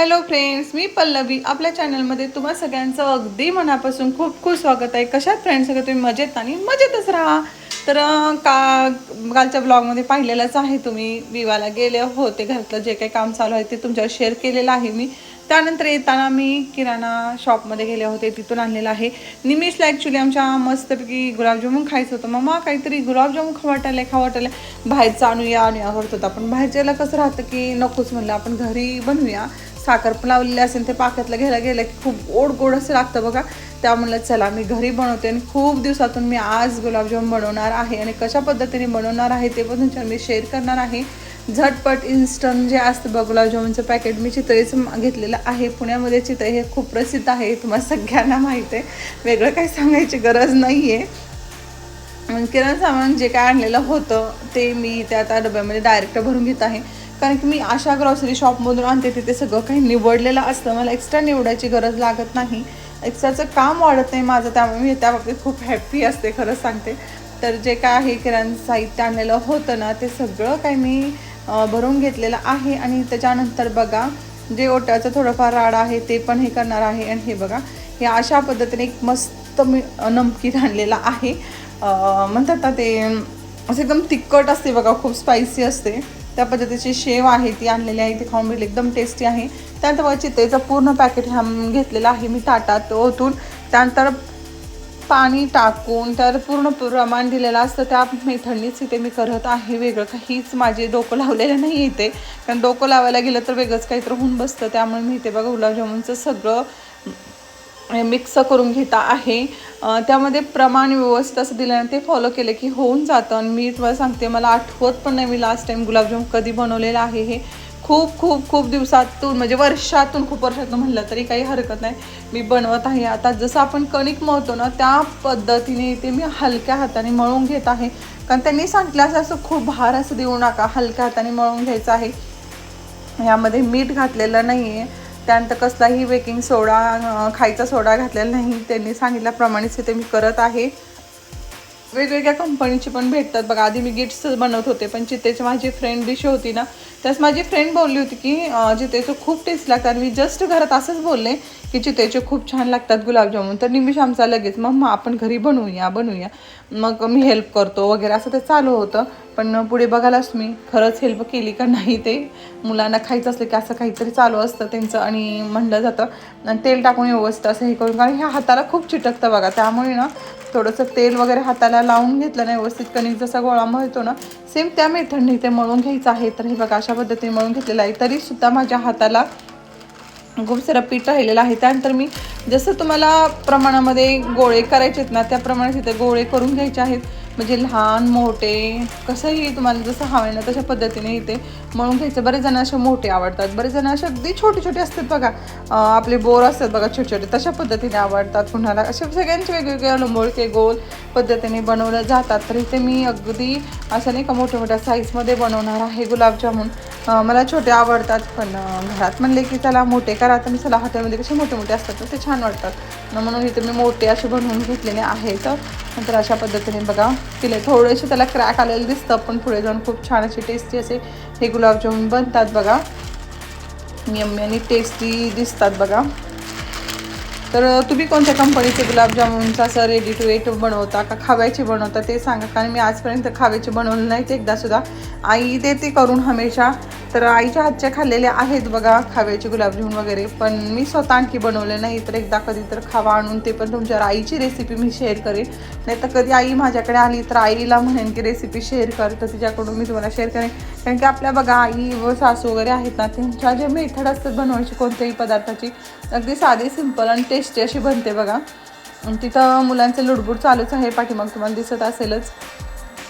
Hello friends मी पल्लवी. आपल्या चॅनलमध्ये तुम्हा सगळ्यांचं अगदी मनापासून खूप खूप स्वागत आहे. कशात फ्रेंड्स सगळं तुम्ही मजेत आणि मजेतच राहा. तर का कालच्या ब्लॉगमध्ये पाहिलेलंच आहे तुम्ही. विवाला गेले होते घरातलं जे काही काम चालू आहे ते तुमच्यावर शेअर केलेलं आहे मी. त्यानंतर येताना मी किराणा शॉपमध्ये गेले होते. तिथून आणलेलं आहे. निमिषला ॲक्च्युली आमच्या मस्तपैकी गुलाबजामुन खायचं होतं. मम्मा काहीतरी गुलाबजामुन खाऊ वाटायला खाऊ बाहेरचं आणूया आणूया. करत होता. पण बाहेरच्याला कसं राहतं की नकोच म्हणलं आपण घरी बनवूया. साखर पण लावलेली असेल ते पाक्यातलं घ्यायला गेलं की खूप गोड गोड असं लागतं बघा. त्या म्हणलं चला मी घरी बनवते आणि खूप दिवसातून मी आज गुलाबजाम बनवणार आहे आणि कशा पद्धतीने बनवणार आहे ते पण तुमच्यावर मी शेअर करणार आहे. झटपट इन्स्टंट जे असतं बघ गुलाबजामुनचं पॅकेट मी चितळेचं घेतलेलं आहे. पुण्यामध्ये चितळे हे खूप प्रसिद्ध आहे तुम्हाला सगळ्यांना माहीत आहे. वेगळं काही सांगायची गरज नाही आहे मग किराणा सामान जे काय आणलेलं होतं ते मी त्या त्या डब्यामध्ये डायरेक्ट भरून घेत आहे. कारण की मी अशा ग्रॉसरी शॉपमधून आणते तिथे सगळं काही निवडलेलं असतं. मला एक्स्ट्रा निवडायची गरज लागत नाही. एक्स्ट्राचं काम वाढत नाही माझं त्यामुळे मी त्या बाबतीत खूप हॅप्पी असते खरंच सांगते. तर जे काय आहे किराणा साहित्य आणलेलं होतं ना ते सगळं काही मी भरून घेतलेलं आहे. आणि त्याच्यानंतर बघा जे ओट्याचं थोडंफार राड आहे ते पण हे करणार आहे. आणि हे बघा हे अशा पद्धतीने एक मस्त मी नमकीन आणलेलं आहे. म्हणतात ना ते असं एकदम तिखट असते बघा खूप स्पायसी असते. त्या पद्धतीची शेव आहे ती आणलेली आहे. ती खाऊन बिल एकदम टेस्टी आहे. त्यानंतर चितेचं पूर्ण पॅकेट हा घेतलेलं आहे मी ताटात. ओतून त्यानंतर पाणी टाकून तर पूर्ण प्रमाण दिलेलं असतं. त्या मेथडनीच इथे मी करत आहे वेगळं. काहीच माझे डोकं लावलेलं नाही इथे. कारण डोकं लावायला गेलं तर वेगळंच काहीतरी होऊन बसतं. त्यामुळे मी इथे बघा गुलाबजामुनचं सगळं मिक्स करून घेता आहे. त्यामध्ये प्रमाण व्यवस्थित असं दिल्यानं ते फॉलो केले की होऊन जातं. आणि मी तुम्हाला सांगते मला आठवत पण नाही मी लास्ट टाईम गुलाबजाम कधी बनवलेलं आहे हे. खूप खूप खूप दिवसातून म्हणजे वर्षातून खूप वर्षातून म्हणलं तरी काही हरकत नाही. मी बनवत आहे. आता जसं आपण कणिक मळतो ना त्या पद्धतीने ते मी हलक्या हाताने मळून घेत आहे. कारण त्यांनी सांगितलं असं असं खूप भार असं देऊ नका. हलक्या हाताने मळून घ्यायचं आहे. यामध्ये मीठ घातलेलं नाही आहे त्यानंतर कसलाही बेकिंग सोडा खायचा सोडा घातलेला नाही. त्यांनी सांगितल्याप्रमाणेच ते मी करत आहे. वेगवेगळ्या कंपनीची पण भेटतात. बघा आधी मी गिफ्ट्स बनवत होते पण चितेची माझी फ्रेंड डिश होती ना त्यास माझी फ्रेंड बोलली होती की जितेचं खूप टेस्ट लागतात आणि मी जस्ट घरात असंच बोलले की चितेचे खूप छान लागतात गुलाबजामुन. तर निमिष आमचा लगेच मग आपण घरी बनवूया बनवूया. मग मी हेल्प करतो वगैरे असं ते चालू होतं. पण पुढे बघायलाच मी खरंच हेल्प केली का नाही ते? मुलांना खायचं असलं की असं काहीतरी चालू असतं त्यांचं आणि म्हणलं जातं आणि तेल टाकून व्यवस्थित असं हे करून. कारण ह्या हाताला खूप चिटकतं बघा. त्यामुळे ना थोडंसं तेल वगैरे हाताला लावून घेतलं ना व्यवस्थित. कणिक जसा गोळा मळतो ना सेम त्या मेथडने ते मळून घ्यायचं आहे. तर हे बघा अशा पद्धतीने मळून घेतलेलं आहे. तरीसुद्धा माझ्या हाताला खूप सारं पीठ राहिलेलं आहे. त्यानंतर मी जसं तुम्हाला प्रमाणामध्ये गोळे करायचे आहेत ना त्याप्रमाणे तिथे गोळे करून घ्यायचे आहेत. म्हणजे लहान मोठे कसंही तुम्हाला जसं हवे ना तशा पद्धतीने इथे मळून घ्यायचं. बरेच जण असे मोठे आवडतात. बरेच जण असे अगदी छोटे छोटे असतात बघा. आपले बोर असतात बघा छोटे छोटे तशा पद्धतीने आवडतात कुणाला. असे सगळ्यांचे वेगवेगळे लंबोळके गोल पद्धतीने बनवलं जातात. तर इथे मी अगदी असं नाही का मोठ्या मोठ्या साईजमध्ये बनवणार आहे गुलाबजामुन. मला छोटे आवडतात पण घरात म्हणले की चला मोठे करा तर मी चला हॉटेलमध्ये कसे मोठे मोठे असतात तर ते छान वाटतात. म्हणून इथे मी मोठे असे बनवून घेतलेले आहेत. नंतर अशा पद्धतीने बघा केले थोडेसे त्याला क्रॅक आलेलं दिसतं पण पुढे जाऊन खूप छान असे टेस्टी असे हे गुलाबजामुन बनतात बघा. यम्मी आणि टेस्टी दिसतात बघा. तर तुम्ही कोणत्या कंपनीचे गुलाबजामुनचं असं रेडी टू एट बनवता का खाव्याचे बनवता ते सांगा. कारण मी आजपर्यंत खाव्याचे बनवले नाहीत एकदा सुद्धा. आई देते करून हमेशा. तर आईच्या हातच्या खाल्लेले आहेत बघा खाव्याचे गुलाबजामुन वगैरे. पण मी स्वतः आणखी बनवले नाही तर एकदा कधी तर खावा आणून ते पण तुमच्यावर आईची रेसिपी मी शेअर करेन. नाही तर कधी आई माझ्याकडे आली तर आईला म्हणेन की रेसिपी शेअर कर तर तिच्याकडून मी तुम्हाला शेअर करेन. कारण की आपल्या बघा आई व सासू वगैरे आहेत ना त्यांच्या जे मेथड असतात बनवायची कोणत्याही पदार्थाची अगदी साधी सिंपल आणि टेस्ट अशी बनते बघा. तिथं मुलांचे लुडबुड चालूच आहे पाठीमाग तुम्हाला दिसत असेलच.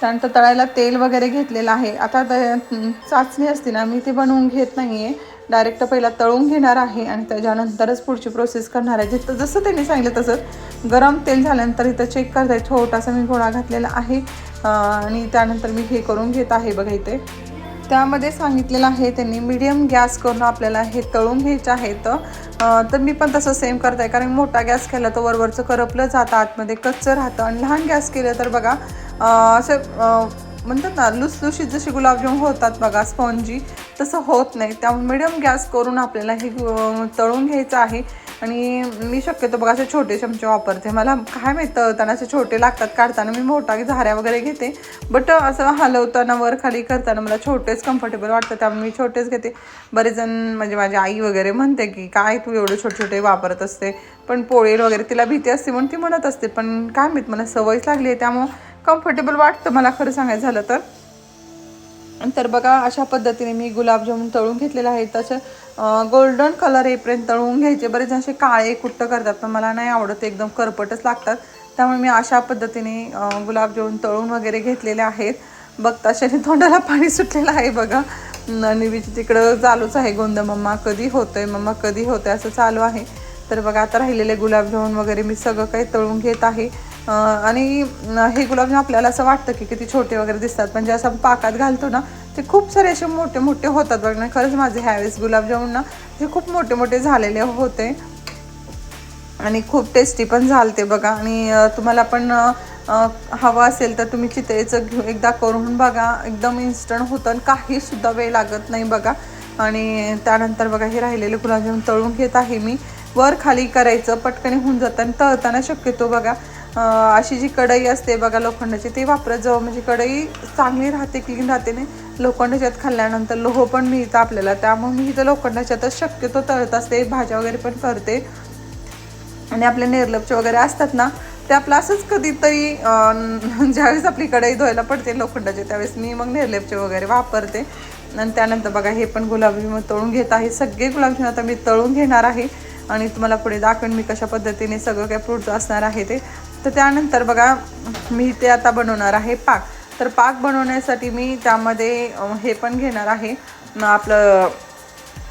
त्यानंतर तळायला तेल वगैरे घेतलेलं आहे. आता त- चाचणी असते ना मी ती बनवून घेत नाही आहे डायरेक्ट पहिला तळून घेणार आहे आणि त्याच्यानंतरच पुढची प्रोसेस करणार आहे. जिथं जसं त्यांनी सांगितलं तसं गरम तेल झाल्यानंतर इथं चेक करताय. छोटासा मी गोळा घातलेला आहे. आणि त्यानंतर मी हे करून घेत आहे बघा इथे. त्यामध्ये सांगितलेलं आहे त्यांनी मीडियम गॅस करून आपल्याला हे तळून घ्यायचं आहे तर मी पण तसं सेम करत आहे कारण मोठा गॅस केला तर वरवरचं करपलं जातं आतमध्ये कच्चं राहतं. आणि लहान गॅस केलं तर बघा असं म्हणतात ना लुसलुशीत जशी गुलाबजाम होतात बघा स्पॉन्जी तसं होत नाही. त्यामुळे मिडियम गॅस करून आपल्याला हे तळून घ्यायचं आहे. आणि मी शक्यतो बघा असे छोटे चमचे वापरते. मला काय माहीत तळताना असे छोटे लागतात काढताना मी मोठा झाऱ्या वगैरे घेते. बट असं हलवताना वर खाली करताना मला छोटेच कम्फर्टेबल वाटतं त्यामुळे मी छोटेच घेते. बरेच जण म्हणजे माझी आई वगैरे म्हणते की काय तू एवढे छोटे छोटे वापरत असते? पण पोळेल वगैरे तिला भीती असते म्हणून ती म्हणत असते. पण काय माहीत मला सवयच लागली आहे त्यामुळं कम्फर्टेबल वाटतं. मला खरं सांगायचं झालं तर. तर बघा अशा पद्धतीने मी गुलाबजामुन तळून घेतलेलं आहे. तसं गोल्डन कलर येईपर्यंत तळून घ्यायचे. बरेच असे काळे कुट्ट करतात पण मला नाही आवडत एकदम करपटच लागतात. त्यामुळे मी अशा पद्धतीने गुलाबजामून गुलाबजामुन तळून वगैरे घेतलेले आहेत. बघता तशाने तोंडाला पाणी सुटलेलं आहे बघा. आणि तिकडं चालूच आहे. गोंद मम्मा कधी होतंय मम्मा कधी होतंय असं चालू आहे. तर बघा आता राहिलेले गुलाबजामुन वगैरे मी सगळं काही तळून घेत आहे. आणि हे गुलाबजाम आपल्याला असं वाटतं की किती छोटे वगैरे दिसतात पण जे असं आपण पाकात घालतो ना ते खूप सारे असे मोठे मोठे होतात बघ ना. खरंच माझे ह्यावेळेस गुलाबजामुन ना ते खूप मोठे मोठे झालेले होते. आणि खूप टेस्टी पण झालते बघा. आणि तुम्हाला पण हवं असेल तर तुम्ही चितळेचं घेऊ एकदा करून बघा. एकदम इन्स्टंट होतं आणि काहीसुद्धा वेळ लागत नाही बघा. आणि त्यानंतर बघा हे राहिलेले गुलाबजाम तळून घेत आहे मी. वर खाली करायचं पटकन होऊन जातं आणि तळताना शक्यतो बघा. अशी जी कढई असते बघा लोखंडाची ती वापरत जाऊ. म्हणजे कढई चांगली राहते क्लीन राहते नाही लोखंडाच्यात खाल्ल्यानंतर लोह पण मिळतं आपल्याला. त्यामुळे मी इथं लोखंडाच्यातच शक्यतो तळत असते. भाज्या वगैरे पण करते. आणि आपले निर्लपचे वगैरे असतात ना ते आपलं असंच कधीतरी ज्यावेळेस आपली कढई धुवायला पडते लोखंडाचे त्यावेळेस मी मग निर्लेपचे वगैरे वापरते. आणि त्यानंतर बघा हे पण गुलाबजामुन तळून घेत आहे. सगळे गुलाबजामुन आता मी तळून घेणार आहे. आणि तुम्हाला पुढे दाखवेन मी कशा पद्धतीने सगळं काय फ्रूट्स असणार आहे ते. तर त्यानंतर बघा मी ते आता बनवणार आहे पाक. तर पाक बनवण्यासाठी मी त्यामध्ये हे पण घेणार आहे. आपलं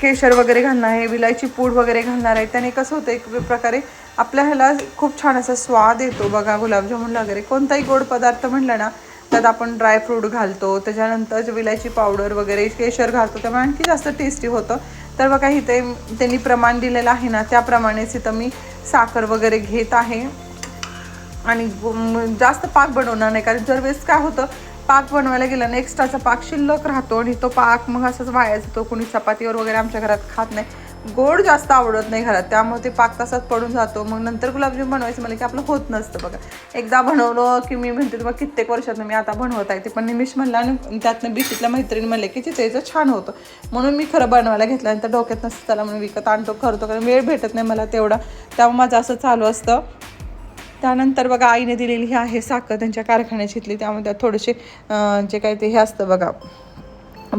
केशर वगैरे घालणार आहे विलायची पूड वगैरे घालणार आहे. त्याने कसं होतं एक प्रकारे आपल्या ह्याला खूप छान असा स्वाद येतो बघा गुलाबजामुन वगैरे. कोणताही गोड पदार्थ म्हटलं ना त्यात आपण ड्रायफ्रूट घालतो. त्याच्यानंतर विलायची पावडर वगैरे केशर घालतो त्यामुळे आणखी जास्त टेस्टी होतं. तर बघा इथे त्यांनी प्रमाण दिलेलं आहे ना त्याप्रमाणेच इथं मी साखर वगैरे घेत आहे. आणि जास्त पाक बनवणार नाही कारण जर वेळेस काय होतं पाक बनवायला गेलं ना एक्स्ट्राचा पाक शिल्लक राहतो आणि तो पाक मग असंच वाया जातो कोणी चपातीवर वगैरे आमच्या घरात खात नाही. गोड जास्त आवडत नाही घरात त्यामुळे ते पाक तसाच पडून जातो. मग नंतर गुलाबजाम बनवायचं मला की आपलं होत नसतं बघा. एकदा बनवलं की मी म्हणते मग कित्येक वर्षातनं मी आता बनवत आहे ते पण निमिष म्हणलं आणि त्यातनं बिशीतल्या मैत्रिणी म्हणले की तिथेचं छान होतं. म्हणून मी खरं बनवायला घेतलं आणि त्या डोक्यात नसतं त्याला म्हणून विकत आणतो करतो कारण वेळ भेटत नाही मला तेवढा. त्यामुळे माझं असं चालू असतं. त्यानंतर बघा आईने दिलेली ही आहे साखर त्यांच्या कारखान्याची इथली त्यामुळे त्यात थोडेसे जे काय ते हे असतं बघा.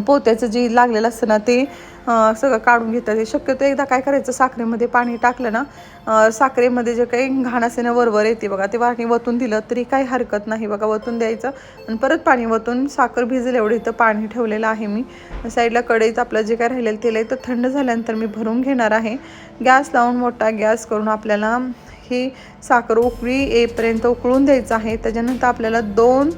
पोत्याचं जे लागलेलं असतं ना ते सगळं काढून घेतात. हे शक्यतो एकदा काय करायचं साखरेमध्ये पाणी टाकलं ना साखरेमध्ये जे काही घाण असे ना वरवर येते बघा ते पाणी वतून दिलं तरी काही हरकत नाही बघा वतून द्यायचं. आणि परत पाणी वतून साखर भिजेल एवढं इथं पाणी ठेवलेलं आहे मी. साईडला कढईत आपलं जे काय राहिलेलं तेल आहे तर थंड झाल्यानंतर मी भरून घेणार आहे. गॅस लावून मोठा गॅस करून आपल्याला ही साखर उकळी येईपर्यंत उकळून द्यायचं आहे. त्याच्यानंतर आपल्याला दोन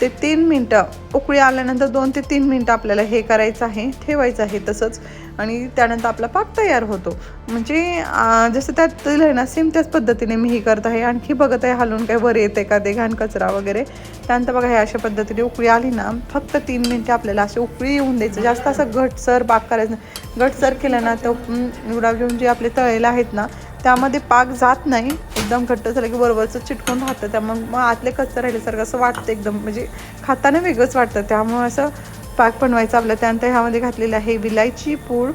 ते तीन मिनटं उकळी आल्यानंतर दोन ते तीन मिनटं आपल्याला हे करायचं आहे ठेवायचं आहे तसंच. आणि त्यानंतर आपला पाक तयार होतो. म्हणजे जसं त्यात आहे ना सेम त्याच पद्धतीने मी ही करत आहे. आणखी बघत आहे हलवून काय वर येते का ते घाण कचरा वगैरे. त्यानंतर बघा हे अशा पद्धतीने उकळी आली ना फक्त तीन मिनटं आपल्याला अशी उकळी येऊन द्यायचं. जास्त असं घटसर पाक करायचं घटसर केलं ना तर अं, घेऊन जे आपले तळलेले आहेत ना त्यामध्ये पाक जात नाही एकदम घट्ट झालं की बरोबरचं चिटकून राहतं. त्यामुळे मग आतले कच्चं राहिल्यासारखं असं वाटतं एकदम. म्हणजे खाताना वेगळंच वाटतं. त्यामुळे असं पाक बनवायचं आपलं. त्यानंतर ह्यामध्ये घातलेलं आहे विलायची पूड.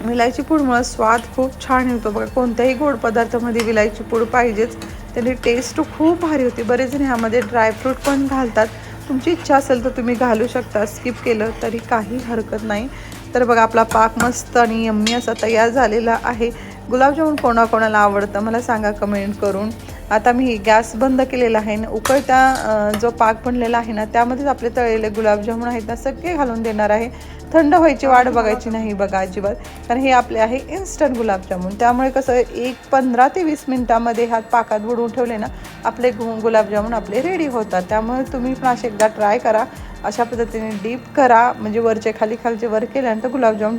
विलायची पूडमुळं स्वाद खूप छान येतो. बघा कोणत्याही गोड पदार्थामध्ये विलायची पूड पाहिजेच. त्याने टेस्ट खूप भारी होती. बरेच जण ह्यामध्ये ड्रायफ्रूट पण घालतात. तुमची इच्छा असेल तर तुम्ही घालू शकता. स्किप केलं तरी काही हरकत नाही. तर बघा आपला पाक मस्त आणि यम्मी असा तयार झालेला आहे. गुलाबजामुन कोणाकोणाला आवडतं मला सांगा कमेंट करून. आता मी गॅस बंद केलेला आहे आणि उकळता जो पाक बनलेला आहे ना त्यामध्येच आपले तळलेले गुलाबजामुन आहेत ना सगळे घालून देणार आहे. थंड व्हायची वाट बघायची नाही बघा अजिबात. कारण हे आपले आहे इन्स्टंट गुलाबजामुन. त्यामुळे कसं एक पंधरा ते वीस मिनटामध्ये हात पाकात बुडवून ठेवले ना आपले गु गुलाबजामुन आपले रेडी होतात. त्यामुळे तुम्ही पण असे एकदा ट्राय करा. अशा पद्धतीने डीप करा. म्हणजे वरचे खाली खालचे वर केल्यानंतर गुलाबजामुन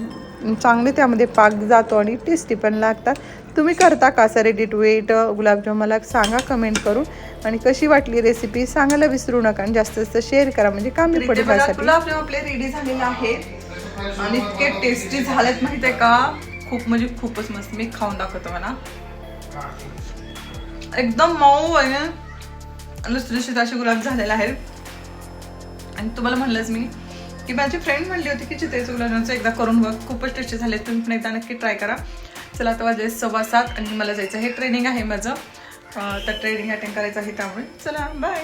चांगले त्यामध्ये पाक जातो आणि टेस्टी पण लागतात. तुम्ही करता का असं रेडी टू एट गुलाबजाम मला सांगा कमेंट करून. आणि कशी वाटली रेसिपी सांगायला विसरू नका आणि जास्त जास्त शेअर करा. म्हणजे कामी पडेल माझ्यासाठी. गुलाबजाम आपले रेडी झालेले आहेत. आणि इतके टेस्टी झालेत माहिती आहे का? खूप म्हणजे खूपच मस्त. मी खाऊन दाखवतो मला एकदम मऊ आहे. लुसलुशीत असे गुलाब झालेले आहेत. आणि तुम्हाला म्हणलंच मी की माझी फ्रेंड म्हणली होती की चितेचं गुलाबजामचं एकदा करून बघ. खूपच टेस्टी झाले तुम्ही पण एकदा नक्की ट्राय करा. चला आता वाजले सव्वा सात आणि मला जायचं हे ट्रेनिंग आहे माझं. तर ट्रेनिंग अटेंड करायचं आहे त्यामुळे. चला बाय